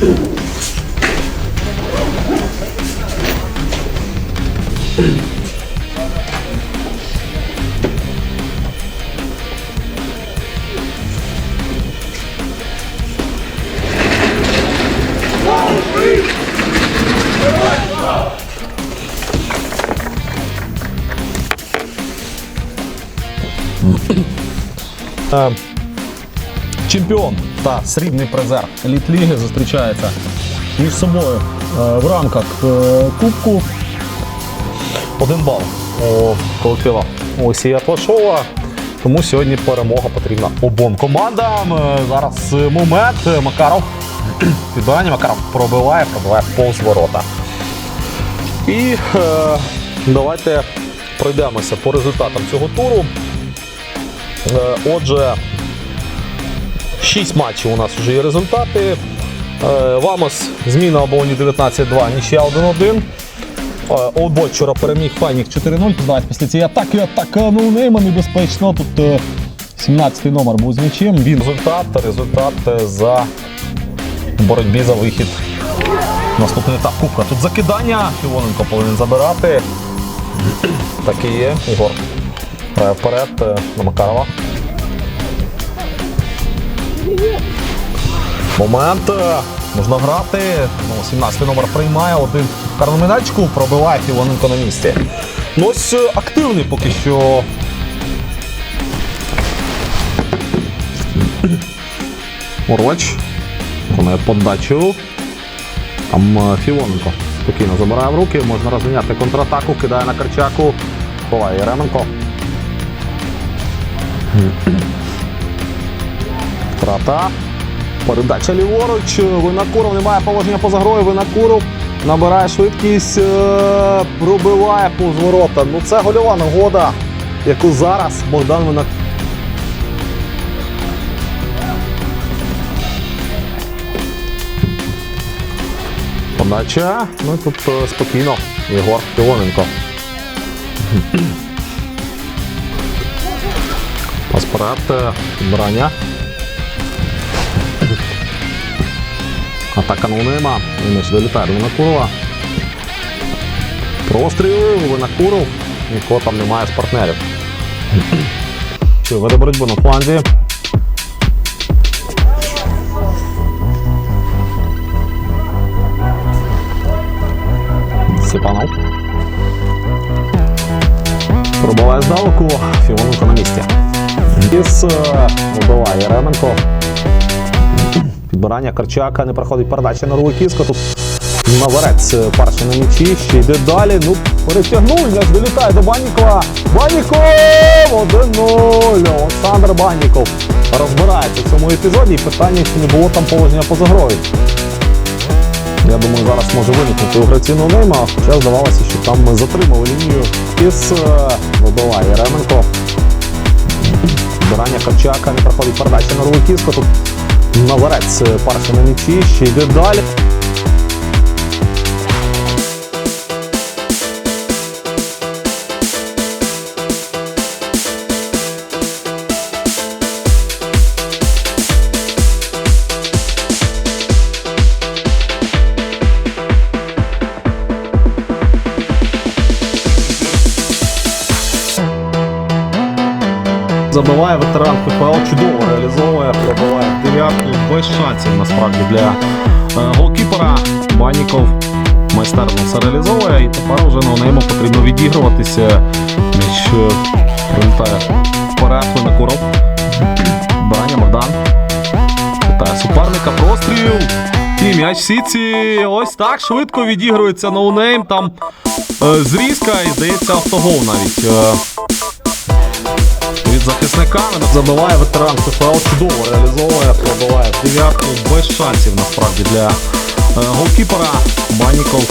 Е, Чемпіон та срібний призер еліт-ліги зустрічаються між собою е, в рамках е, кубку. Один бал у колектива Олексія Пашова. Тому сьогодні перемога потрібна обом командам. Е, Зараз е, момент. Е, Макаров. Підбирання Макаров пробиває, пробиває повз ворота. І е, давайте пройдемося по результатам цього туру. Е, Отже, 6 матчів у нас вже є результати. Е, Вамос зміна оболоні 19-2, нічия 1-1. Е, Олдбой вчора переміг Файнік 4-0. Подавайте після цієї атаки атаканув нейма небезпечно. Тут е, 17-й номер був з м'ячем. Він результат, результат е, за боротьбі за вихід. Наступний етап кубка. Тут закидання. Філоненко повинен забирати. Так і є. Ігор вперед е, на Макарова. Момент. Можна грати. Ну, 17 номер приймає, один миначку, пробиває Філоненко на місці. Ну ось е, активний поки що. Ороч. Виконує подачу. Там е, Філоненко спокійно забирає в руки, можна розганяти контратаку, кидає на Карчаку. Ховає Яременко. Втрата. Передача ліворуч. Винокуров немає положення поза грою. Винокуров набирає швидкість, е, пробиває повз ворота. Ну це гольова нагода, яку зараз Богдан Винокуров. Подача. Ну тут е, спокійно. Єгор Філоненко. Паспорт, е, Атака нема. І м'яч долітає до Винокурова. Простріл, Винокуров. Нікого там немає з партнерів. Веде боротьбу на фланзі. Степанов. Пробиває здалеку. Філоненко на місці. Із вибиває Яременко. Підбирання Карчака не проходить передача на Руликівська. Тут Наверець перший на м'ячі, ще йде далі. Ну, перетягнув, м'яч долітає до Баннікова. Банніков! 1-0. Олександр Банніков розбирається в цьому епізоді. І питання, чи не було там положення поза грою. Я думаю, зараз може виникнути у гравці нейма, хоча здавалося, що там ми затримали лінію із е, вибиває Ременко. Збирання Карчака не проходить передача на Руликівська. Тут Назарець перший на м'ячі, ще йде далі. Забиває ветеран ПФЛ, чудово реалізовує, пробиває дев'ятку без шансів насправді для е, голкіпера. Баніков майстерно все реалізовує і тепер вже на ньому потрібно відігруватися. Між е, прилітає вперед на куров. Бараня Богдан. Питає суперника простріл. І м'яч в сітці. Ось так швидко відігрується ноунейм. Там е, зрізка і здається автогол навіть. Е, від захисника забиває ветеран ПФЛ, чудово реалізовує, пробиває дев'ятку без шансів насправді для е, голкіпера. Баніков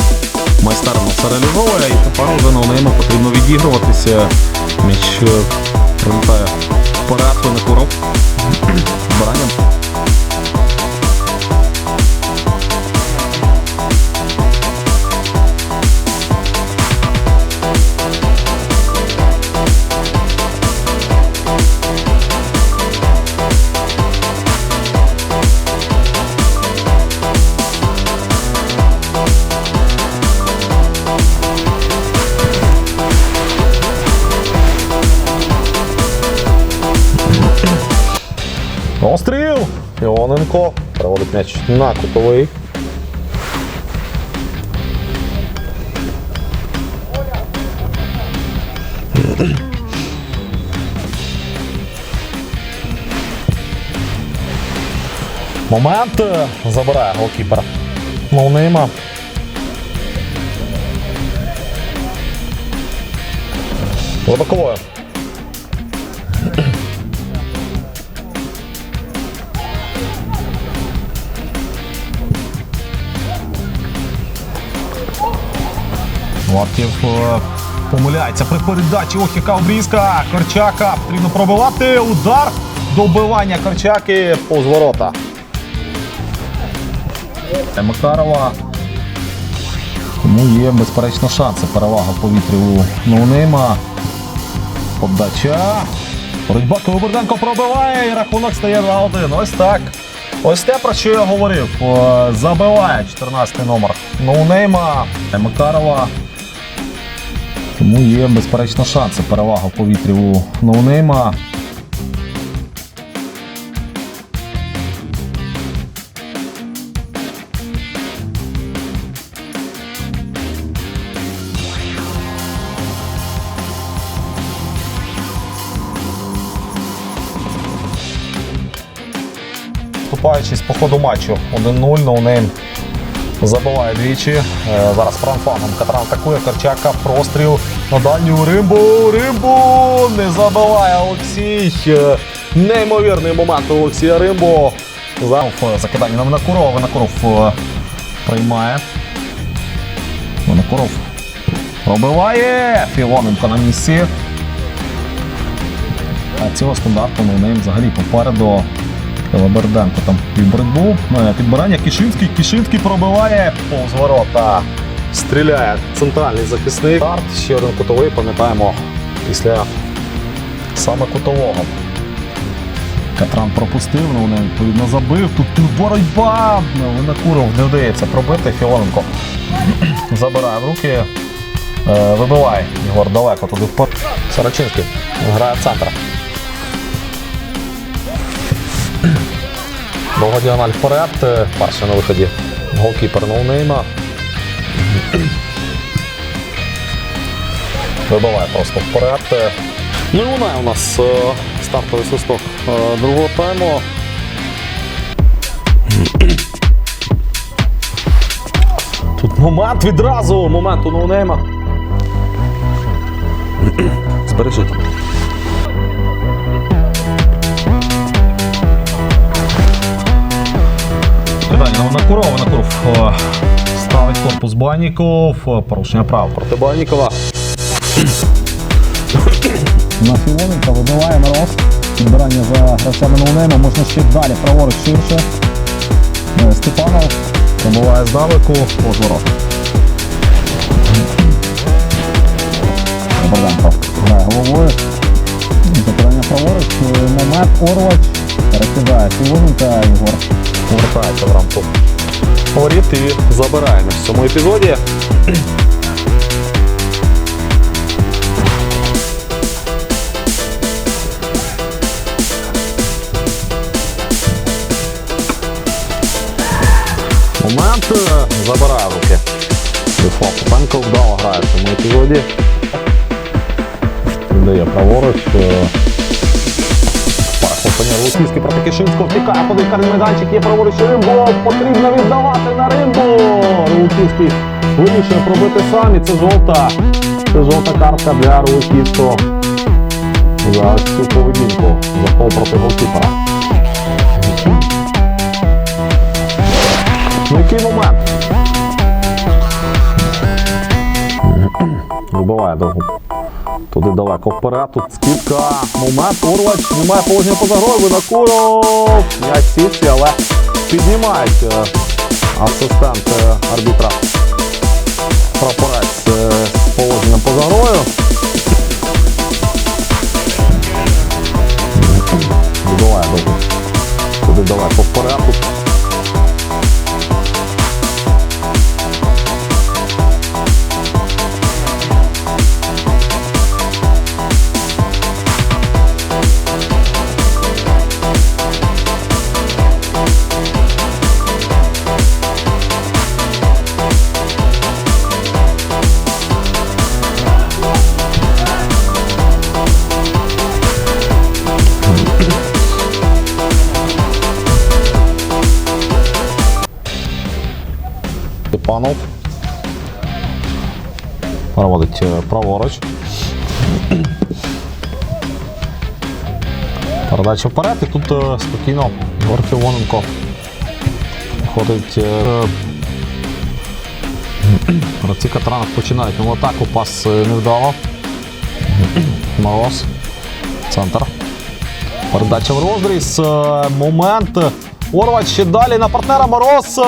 майстерно все реалізовує і тепер уже на ньому потрібно відігруватися. Міч е, прилітає вперед на курок. Бараням. Іоненко переводить м'яч на кутовий. Момент забирає голкіпер. Ноунейма. За боковою. Варків е, помиляється при передачі. Ох, яка обрізка. Корчака потрібно пробивати. Удар. Добивання Корчаки повз ворота. Макарова. Тому є безперечно шанси. Перевага в повітрі у ноунейма. Подача. Боротьба Колобурденко пробиває і рахунок стає 2-1. Ось так. Ось те, про що я говорив. Е, Забиває 14 номер ноунейма Макарова. Тому є безперечно шанси. Перевага в повітрі у ноунейма. Вступаючись по ходу матчу 1-0, ноунейм забиває двічі. Е, Зараз франфаном Катран атакує, Корчака, простріл на дальню Римбу. Римбу не забиває Олексій. Е, Неймовірний момент Олексія е, закидання на Винокурова. Винокуров е, приймає. Винокуров пробиває. Філоненко на місці. А цього стандарту ну, ним взагалі попереду Лаберденко там під боротьбу. Е, Підбирання Кишинський. Кишинський пробиває повз ворота. Стріляє центральний захисник. Старт, ще один кутовий, пам'ятаємо, після саме кутового. Катран пропустив, ну вони відповідно забив. Тут, боротьба. Винокуров не вдається пробити. Філоненко забирає в руки. Е, Вибиває Ігор далеко туди вперед. Сорочинський грає центр. Довга діагональ вперед. Е, Перший на виході голкіпер ноунейма. Вибиває просто вперед. Ну і лунає у нас е, стартовий свисток е, другого тайму. Тут момент відразу, момент у ноунейма. Збережіть. Кидання на Винокурова. Винокуров е, ставить корпус Банніков. Е, Порушення прав проти Баннікова. На Філоненка вибиває мороз. Підбирання за гравцями ноунейма. Можна ще далі, праворуч ширше. Е, Степанов. Пробиває здалеку. Позворот. Богданко грає головою. Запирання праворуч. Момент Орвач. Перекидає Філоненка. Ігор. Повертається в рамку. Воріт і забираємо в цьому епізоді. Момент е, забирає руки. Попенко вдало грає в цьому епізоді. Дає праворуч. Перехоплення Луківський проти Кишинського втікає, подив карний майданчик, є праворуч Римбо, потрібно віддавати на Римбо. Рулківський вирішує пробити сам і це жовта. Це жовта картка для Рулківського. За цю поведінку. За пол проти голкіпера. Ну який момент? Вибиває довго. Туди далеко вперед, тут скидка, момент, Урвач немає положення поза грою, Винокуров, м'яч сітці, але піднімають асистент е, арбітра. Прапорець е, з положенням поза грою. Іванов. Проводить е, праворуч. Передача вперед і тут е, спокійно Ігор ходить. е, Гравці Катранах починають нову атаку, пас невдало. Мороз. Центр. Передача в розріз. Момент. Орвач далі на партнера Мороз. е,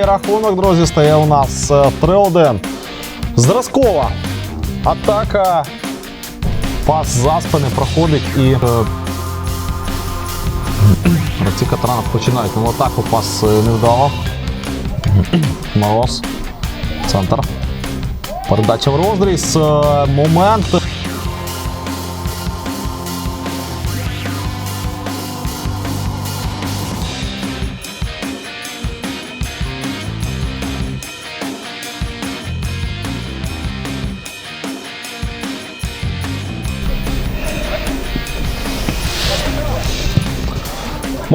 І рахунок, друзі, стає у нас е, 3-1. Зразкова. Атака. Пас за спини проходить і. е, Гравці Катранах починають нову атаку, пас е, невдало. Мороз. Центр. Передача в розріз. е, Момент.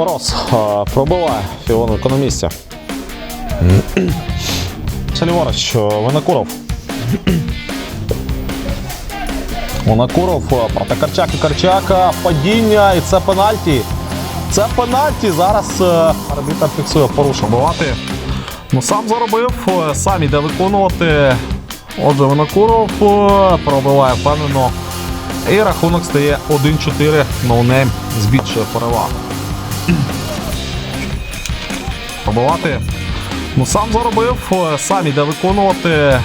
Мороз пробиває Філоненко на місці. Це Винокуров. Винокуров проти Карчаки Карчака. Падіння і це пенальті. Це пенальті. Зараз е, арбітр фіксує порушення. Бувати. Ну сам заробив, е, сам іде виконувати. Отже, Винокуров е, пробиває впевнено. І рахунок стає 1-4. Ноунейм збільшує перевагу. Пробувати. Ну сам заробив, е, сам іде виконувати.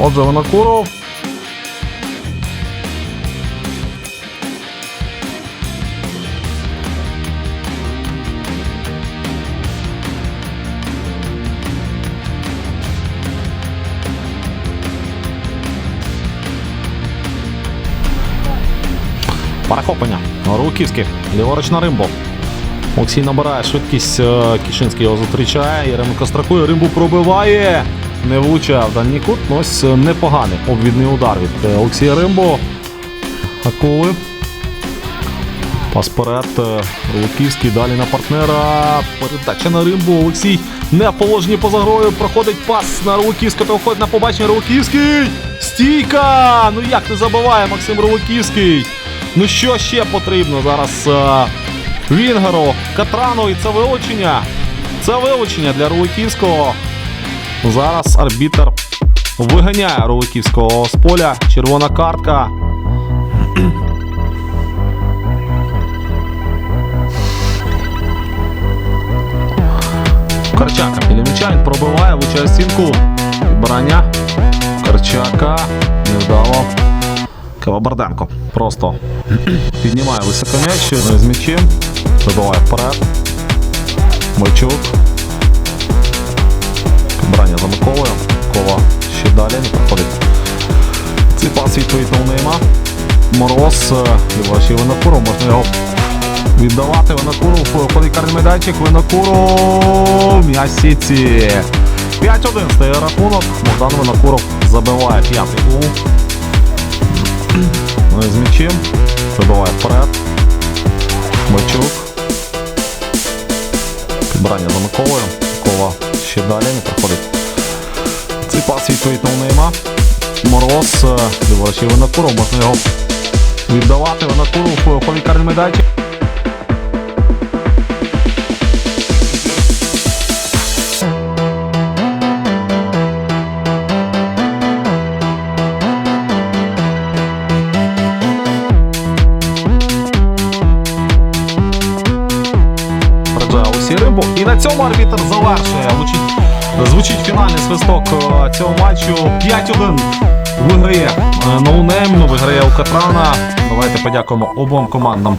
Отже, Винокуров. Перехоплення. Руківський. Ліворуч на Римбо. Олексій набирає швидкість. е, Кішинський його зустрічає. Яременко страхує. Римбу пробиває. Не влучає в дальній кут. Ну, ось е, непоганий обвідний удар від е, Олексія Римбо. Акули. Пас вперед. Луківський далі на партнера. Передача на Римбу. Олексій не в положенні поза грою. Проходить пас на Рулуківського. Та виходить на побачення Рулуківський. Стійка! Ну як не забиває Максим Рулуківський. Ну що ще потрібно зараз Вінгеру, Катрану і це вилучення. Це вилучення для Руликівського. Зараз арбітр виганяє Руликівського з поля. Червона картка. Карчака Пілімічань пробиває, влучає стінку. Відбирання. Карчака. Невдало. Кавабарденко просто піднімає високо м'яч з м'ячем. Вибиває вперед. Мойчук. Підбирання за Миколою. Кова ще далі не проходить. Цей пас відповідь на Нейма. Мороз. Ліваші Винокуров. Можна його віддавати Винокуров. Входить карний майданчик. Винокуров. М'яч сіці. 5-1 стає рахунок. Богдан Винокуров забиває п'ятий гол. Ну, З м'ячем. Вибиває вперед. Мороз. Ліворуч Винокуров. Можна його віддавати. Винокуров. Ходить карний майданчик. Рибу. І на цьому арбітр завершує. Звучить, звучить фінальний свисток е, цього матчу. 5-1 виграє ноунейм, ноунейм, виграє у. Давайте подякуємо обом командам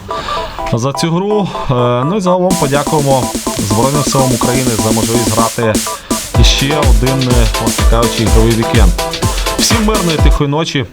за цю гру. Е, Ну і загалом подякуємо Збройним силам України за можливість грати іще один, е, власне кажучи, ігровий вікенд. Всім мирної тихої ночі.